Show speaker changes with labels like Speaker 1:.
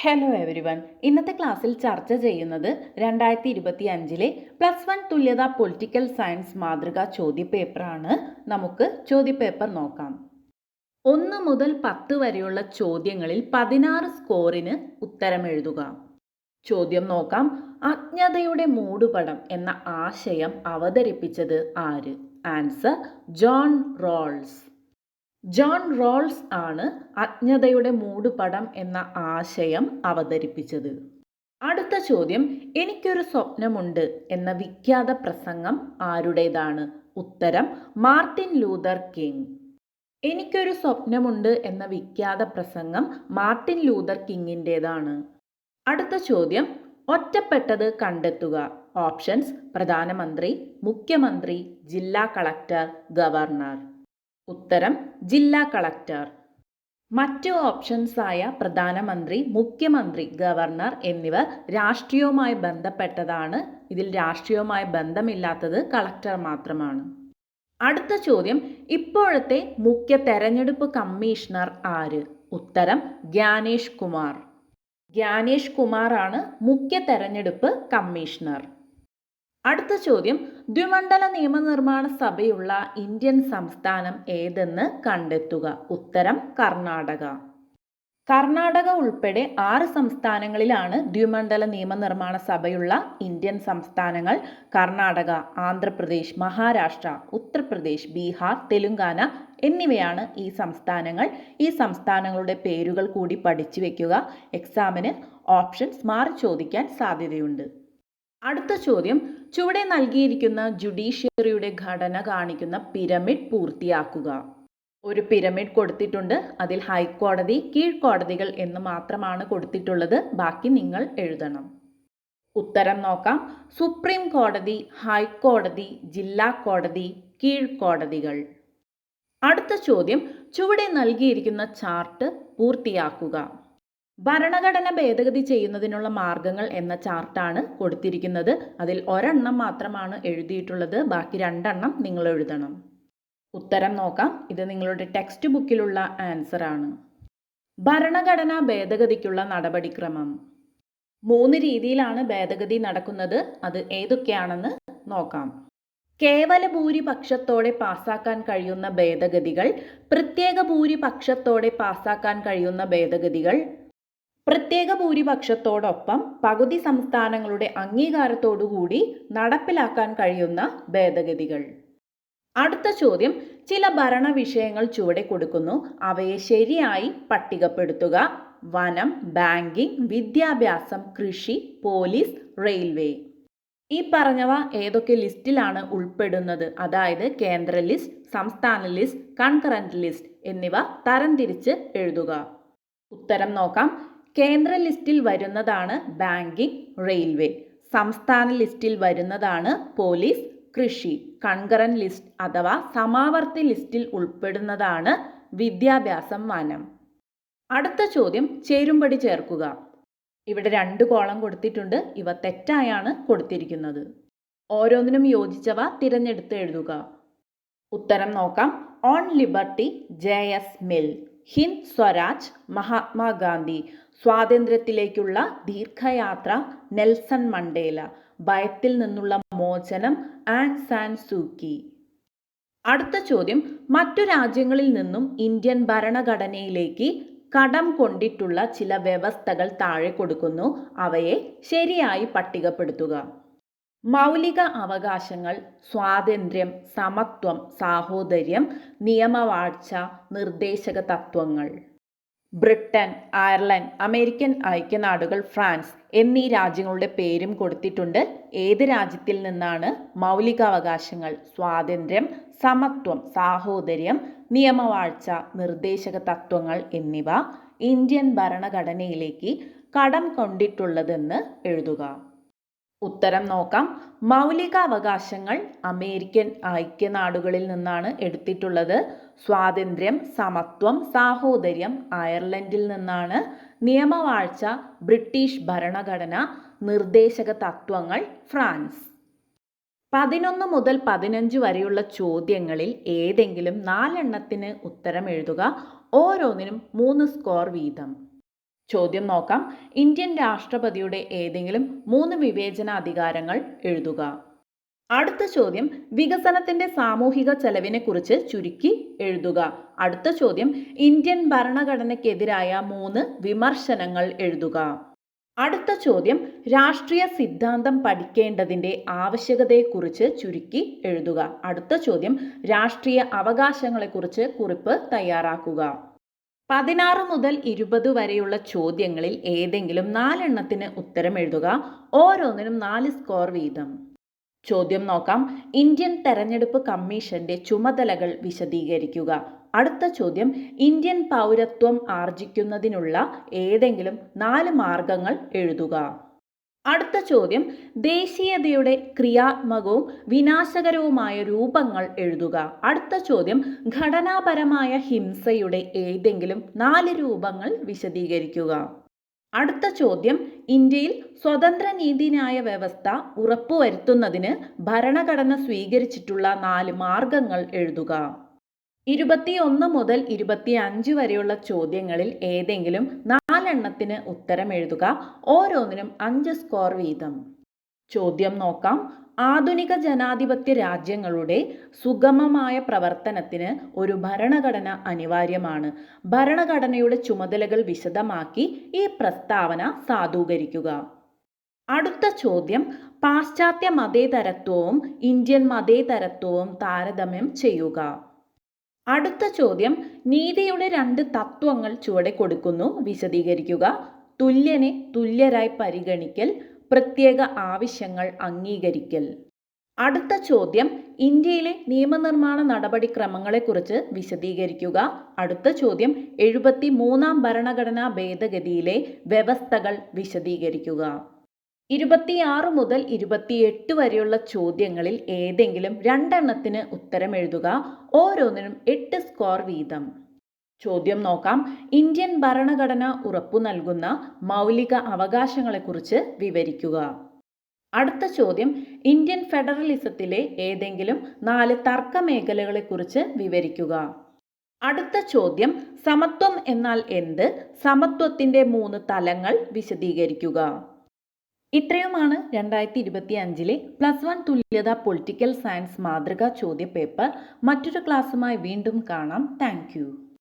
Speaker 1: Hello every one ഇന്നത്തെ ക്ലാസ്സിൽ ചർച്ച ചെയ്യുന്നത് രണ്ടായിരത്തി ഇരുപത്തി അഞ്ചിലെ പ്ലസ് വൺ തുല്യത പൊളിറ്റിക്കൽ സയൻസ് മാതൃക ചോദ്യപേപ്പറാണ്. നമുക്ക് ചോദ്യപേപ്പർ നോക്കാം. ഒന്ന് മുതൽ പത്ത് വരെയുള്ള ചോദ്യങ്ങളിൽ പതിനാറ് സ്കോറിന് ഉത്തരം എഴുതുക. ചോദ്യം നോക്കാം. അജ്ഞതയുടെ മൂടുപടം എന്ന ആശയം അവതരിപ്പിച്ചത് ആര്? Answer John Rawls. John Rawls ആണ് അജ്ഞതയുടെ മൂടുപടം എന്ന ആശയം അവതരിപ്പിച്ചത്. അടുത്ത ചോദ്യം എനിക്കൊരു സ്വപ്നമുണ്ട് എന്ന വിഖ്യാത പ്രസംഗം ആരുടേതാണ്? ഉത്തരം മാർട്ടിൻ ലൂതർ കിങ്. എനിക്കൊരു സ്വപ്നമുണ്ട് എന്ന വിഖ്യാത പ്രസംഗം മാർട്ടിൻ ലൂതർ കിങ്ങിന്റെതാണ് അടുത്ത ചോദ്യം ഒറ്റപ്പെട്ടത് കണ്ടെത്തുക. ഓപ്ഷൻസ് പ്രധാനമന്ത്രി മുഖ്യമന്ത്രി ജില്ലാ കളക്ടർ ഗവർണർ. ഉത്തരം ജില്ലാ കളക്ടർ. മറ്റ് ഓപ്ഷൻസായ പ്രധാനമന്ത്രി മുഖ്യമന്ത്രി ഗവർണർ എന്നിവർ രാഷ്ട്രീയവുമായി ബന്ധപ്പെട്ടതാണ്. ഇതിൽ രാഷ്ട്രീയവുമായി ബന്ധമില്ലാത്തത് കളക്ടർ മാത്രമാണ്. അടുത്ത ചോദ്യം ഇപ്പോഴത്തെ മുഖ്യ തെരഞ്ഞെടുപ്പ് കമ്മീഷണർ ആര്? ഉത്തരം ഗ്യാനേഷ് കുമാർ. ഗ്യാനേഷ് കുമാറാണ് മുഖ്യ തെരഞ്ഞെടുപ്പ് കമ്മീഷണർ. അടുത്ത ചോദ്യം ദ്വിമണ്ഡല നിയമനിർമ്മാണ സഭയുള്ള ഇന്ത്യൻ സംസ്ഥാനം ഏതെന്ന് കണ്ടെത്തുക? ഉത്തരം കർണാടക. കർണാടക ഉൾപ്പെടെ ആറ് സംസ്ഥാനങ്ങളിലാണ് ദ്വിമണ്ഡല നിയമനിർമ്മാണ സഭയുള്ള ഇന്ത്യൻ സംസ്ഥാനങ്ങൾ കർണാടക ആന്ധ്രാപ്രദേശ് മഹാരാഷ്ട്ര ഉത്തർപ്രദേശ് ബീഹാർ തെലുങ്കാന എന്നിവയാണ് ഈ സംസ്ഥാനങ്ങൾ. ഈ സംസ്ഥാനങ്ങളുടെ പേരുകൾ കൂടി പഠിച്ചു വയ്ക്കുക എക്സാമിന് ഓപ്ഷൻസ് മാറി ചോദിക്കാൻ സാധ്യതയുണ്ട്. അടുത്ത ചോദ്യം. ചുവടെ നൽകിയിരിക്കുന്ന ജുഡീഷ്യറിയുടെ ഘടന കാണിക്കുന്ന പിരമിഡ് പൂർത്തിയാക്കുക. ഒരു പിരമിഡ് കൊടുത്തിട്ടുണ്ട്. അതിൽ ഹൈക്കോടതി കീഴ്ക്കോടതികൾ എന്ന് മാത്രമാണ് കൊടുത്തിട്ടുള്ളത്. ബാക്കി നിങ്ങൾ എഴുതണം. ഉത്തരം നോക്കാം. സുപ്രീം കോടതി ഹൈക്കോടതി ജില്ലാ കോടതി കീഴ്ക്കോടതികൾ. അടുത്ത ചോദ്യം. ചുവടെ നൽകിയിരിക്കുന്ന ചാർട്ട് പൂർത്തിയാക്കുക. ഭരണഘടന ഭേദഗതി ചെയ്യുന്നതിനുള്ള മാർഗങ്ങൾ എന്ന ചാർട്ടാണ് കൊടുത്തിരിക്കുന്നത്. അതിൽ ഒരെണ്ണം മാത്രമാണ് എഴുതിയിട്ടുള്ളത്. ബാക്കി രണ്ടെണ്ണം നിങ്ങൾ എഴുതണം. ഉത്തരം നോക്കാം. ഇത് നിങ്ങളുടെ ടെക്സ്റ്റ് ബുക്കിലുള്ള ആൻസർ ആണ്. ഭരണഘടനാ ഭേദഗതിക്കുള്ള നടപടിക്രമം. മൂന്ന് രീതിയിലാണ് ഭേദഗതി നടക്കുന്നത്. അത് ഏതൊക്കെയാണെന്ന് നോക്കാം. കേവല ഭൂരിപക്ഷത്തോടെ പാസാക്കാൻ കഴിയുന്ന ഭേദഗതികൾ പ്രത്യേക ഭൂരിപക്ഷത്തോടെ പാസാക്കാൻ കഴിയുന്ന ഭേദഗതികൾ പ്രത്യേക ഭൂരിപക്ഷത്തോടൊപ്പം പകുതി സംസ്ഥാനങ്ങളുടെ അംഗീകാരത്തോടുകൂടി നടപ്പിലാക്കാൻ കഴിയുന്ന ഭേദഗതികൾ. അടുത്ത ചോദ്യം ചില ഭരണ വിഷയങ്ങൾ ചുവടെ കൊടുക്കുന്നു. അവയെ ശരിയായി പട്ടികപ്പെടുത്തുക. വനം ബാങ്കിംഗ് വിദ്യാഭ്യാസം കൃഷി പോലീസ് റെയിൽവേ. ഈ പറഞ്ഞവ ഏതൊക്കെ ലിസ്റ്റിലാണ് ഉൾപ്പെടുന്നത്? അതായത് കേന്ദ്ര ലിസ്റ്റ് സംസ്ഥാന ലിസ്റ്റ് കൺകറന്റ് ലിസ്റ്റ് എന്നിവ തരംതിരിച്ച് എഴുതുക. ഉത്തരം നോക്കാം. കേന്ദ്ര ലിസ്റ്റിൽ വരുന്നതാണ് ബാങ്കിംഗ് റെയിൽവേ. സംസ്ഥാന ലിസ്റ്റിൽ വരുന്നതാണ് പോലീസ് കൃഷി. കൺകറൻ ലിസ്റ്റ് അഥവാ സമാവർത്തി ലിസ്റ്റിൽ ഉൾപ്പെടുന്നതാണ് വിദ്യാഭ്യാസം വനം അടുത്ത ചോദ്യം ചേരുംപടി ചേർക്കുക. ഇവിടെ രണ്ട് കോളം കൊടുത്തിട്ടുണ്ട്. ഇവ തെറ്റായാണ് കൊടുത്തിരിക്കുന്നത്. ഓരോന്നിനും യോജിച്ചവ തിരഞ്ഞെടുത്ത് എഴുതുക. ഉത്തരം നോക്കാം. On liberty J S Mill Hind Swaraj Mahatma Gandhi. സ്വാതന്ത്ര്യത്തിലേക്കുള്ള ദീർഘയാത്ര നെൽസൺ മണ്ടേല ഭയത്തിൽ നിന്നുള്ള മോചനം ആങ് സാൻ സൂക്കി അടുത്ത ചോദ്യം മറ്റു രാജ്യങ്ങളിൽ നിന്നും ഇന്ത്യൻ ഭരണഘടനയിലേക്ക് കടം കൊണ്ടിട്ടുള്ള ചില വ്യവസ്ഥകൾ താഴെ കൊടുക്കുന്നു. അവയെ ശരിയായി പട്ടികപ്പെടുത്തുക. മൗലിക അവകാശങ്ങൾ സ്വാതന്ത്ര്യം സമത്വം സാഹോദര്യം നിയമവാഴ്ച നിർദ്ദേശക തത്വങ്ങൾ ബ്രിട്ടൻ അയർലൻഡ് അമേരിക്കൻ ഐക്യനാടുകൾ ഫ്രാൻസ് എന്നീ രാജ്യങ്ങളുടെ പേരും കൊടുത്തിട്ടുണ്ട്. ഏത് രാജ്യത്തിൽ നിന്നാണ് മൗലികാവകാശങ്ങൾ സ്വാതന്ത്ര്യം സമത്വം സാഹോദര്യം നിയമവാഴ്ച നിർദ്ദേശക തത്വങ്ങൾ എന്നിവ ഇന്ത്യൻ ഭരണഘടനയിലേക്ക് കടം കൊണ്ടിട്ടുള്ളതെന്ന് എഴുതുക. ഉത്തരം നോക്കാം. മൗലികാവകാശങ്ങൾ അമേരിക്കൻ ഐക്യനാടുകളിൽ നിന്നാണ് എടുത്തിട്ടുള്ളത്. സ്വാതന്ത്ര്യം സമത്വം സാഹോദര്യം അയർലൻഡിൽ നിന്നാണ്. നിയമവാഴ്ച ബ്രിട്ടീഷ് ഭരണഘടന നിർദ്ദേശക തത്വങ്ങൾ ഫ്രാൻസ്. പതിനൊന്ന് മുതൽ പതിനഞ്ച് വരെയുള്ള ചോദ്യങ്ങളിൽ ഏതെങ്കിലും നാലെണ്ണത്തിന് ഉത്തരം എഴുതുക. ഓരോന്നിനും മൂന്ന് സ്കോർ വീതം. ചോദ്യം നോക്കാം. ഇന്ത്യൻ രാഷ്ട്രപതിയുടെ ഏതെങ്കിലും മൂന്ന് വിവേചന അധികാരങ്ങൾ എഴുതുക. അടുത്ത ചോദ്യം വികസനത്തിന്റെ സാമൂഹിക ചെലവിനെ കുറിച്ച് ചുരുക്കി എഴുതുക. അടുത്ത ചോദ്യം ഇന്ത്യൻ ഭരണഘടനയ്ക്കെതിരായ മൂന്ന് വിമർശനങ്ങൾ എഴുതുക. അടുത്ത ചോദ്യം രാഷ്ട്രീയ സിദ്ധാന്തം പഠിക്കേണ്ടതിന്റെ ആവശ്യകതയെക്കുറിച്ച് ചുരുക്കി എഴുതുക. അടുത്ത ചോദ്യം രാഷ്ട്രീയ അവകാശങ്ങളെക്കുറിച്ച് കുറിപ്പ് തയ്യാറാക്കുക. പതിനാറ് മുതൽ ഇരുപത് വരെയുള്ള ചോദ്യങ്ങളിൽ ഏതെങ്കിലും നാലെണ്ണത്തിന് ഉത്തരം എഴുതുക. ഓരോന്നിനും നാല് സ്കോർ വീതം. ചോദ്യം നോക്കാം. ഇന്ത്യൻ തെരഞ്ഞെടുപ്പ് കമ്മീഷന്റെ ചുമതലകൾ വിശദീകരിക്കുക. അടുത്ത ചോദ്യം. ഇന്ത്യൻ പൗരത്വം ആർജിക്കുന്നതിനുള്ള ഏതെങ്കിലും നാല് മാർഗങ്ങൾ എഴുതുക. അടുത്ത ചോദ്യം ദേശീയതയുടെ ക്രിയാത്മകവും വിനാശകരവുമായ രൂപങ്ങൾ എഴുതുക. അടുത്ത ചോദ്യം ഘടനാപരമായ ഹിംസയുടെ ഏതെങ്കിലും നാല് രൂപങ്ങൾ വിശദീകരിക്കുക. അടുത്ത ചോദ്യം ഇന്ത്യയിൽ സ്വതന്ത്ര നീതിന്യായ വ്യവസ്ഥ ഉറപ്പുവരുത്തുന്നതിന് ഭരണഘടന സ്വീകരിച്ചിട്ടുള്ള നാല് മാർഗങ്ങൾ എഴുതുക. ഇരുപത്തിയൊന്ന് മുതൽ ഇരുപത്തിയഞ്ച് വരെയുള്ള ചോദ്യങ്ങളിൽ ഏതെങ്കിലും നാലെണ്ണത്തിന് ഉത്തരം എഴുതുക. ഓരോന്നിനും അഞ്ച് സ്കോർ വീതം. ചോദ്യം നോക്കാം. ആധുനിക ജനാധിപത്യ രാജ്യങ്ങളുടെ സുഗമമായ പ്രവർത്തനത്തിന് ഒരു ഭരണഘടന അനിവാര്യമാണ്. ഭരണഘടനയുടെ ചുമതലകൾ വിശദമാക്കി ഈ പ്രസ്താവന സാധൂകരിക്കുക. അടുത്ത ചോദ്യം. പാശ്ചാത്യ മതേതരത്വവും ഇന്ത്യൻ മതേതരത്വവും താരതമ്യം ചെയ്യുക. അടുത്ത ചോദ്യം നീതിയുടെ രണ്ട് തത്വങ്ങൾ ചുവടെ കൊടുക്കുന്നു. വിശദീകരിക്കുക. തുല്യനെ തുല്യരായി പരിഗണിക്കൽ പ്രത്യേക ആവശ്യങ്ങൾ അംഗീകരിക്കൽ. അടുത്ത ചോദ്യം ഇന്ത്യയിലെ നിയമനിർമ്മാണ നടപടിക്രമങ്ങളെക്കുറിച്ച് വിശദീകരിക്കുക. അടുത്ത ചോദ്യം എഴുപത്തി മൂന്നാം ഭരണഘടനാ ഭേദഗതിയിലെ വ്യവസ്ഥകൾ വിശദീകരിക്കുക. ഇരുപത്തിയാറ് മുതൽ ഇരുപത്തിയെട്ട് വരെയുള്ള ചോദ്യങ്ങളിൽ ഏതെങ്കിലും രണ്ടെണ്ണത്തിന് ഉത്തരം എഴുതുക. ഓരോന്നിനും എട്ട് സ്കോർ വീതം. ചോദ്യം നോക്കാം. ഇന്ത്യൻ ഭരണഘടന ഉറപ്പു നൽകുന്ന മൗലിക അവകാശങ്ങളെക്കുറിച്ച് വിവരിക്കുക. അടുത്ത ചോദ്യം. ഇന്ത്യൻ ഫെഡറലിസത്തിലെ ഏതെങ്കിലും നാല് തർക്ക മേഖലകളെക്കുറിച്ച് വിവരിക്കുക. അടുത്ത ചോദ്യം. സമത്വം എന്നാൽ എന്ത്? സമത്വത്തിന്റെ മൂന്ന് തലങ്ങൾ വിശദീകരിക്കുക. ഇത്രയുമാണ് രണ്ടായിരത്തി ഇരുപത്തി അഞ്ചിലെ പ്ലസ് വൺ തുല്യത പൊളിറ്റിക്കൽ സയൻസ് മാതൃകാ ചോദ്യ പേപ്പർ മറ്റൊരു ക്ലാസ്സുമായി വീണ്ടും കാണാം. താങ്ക്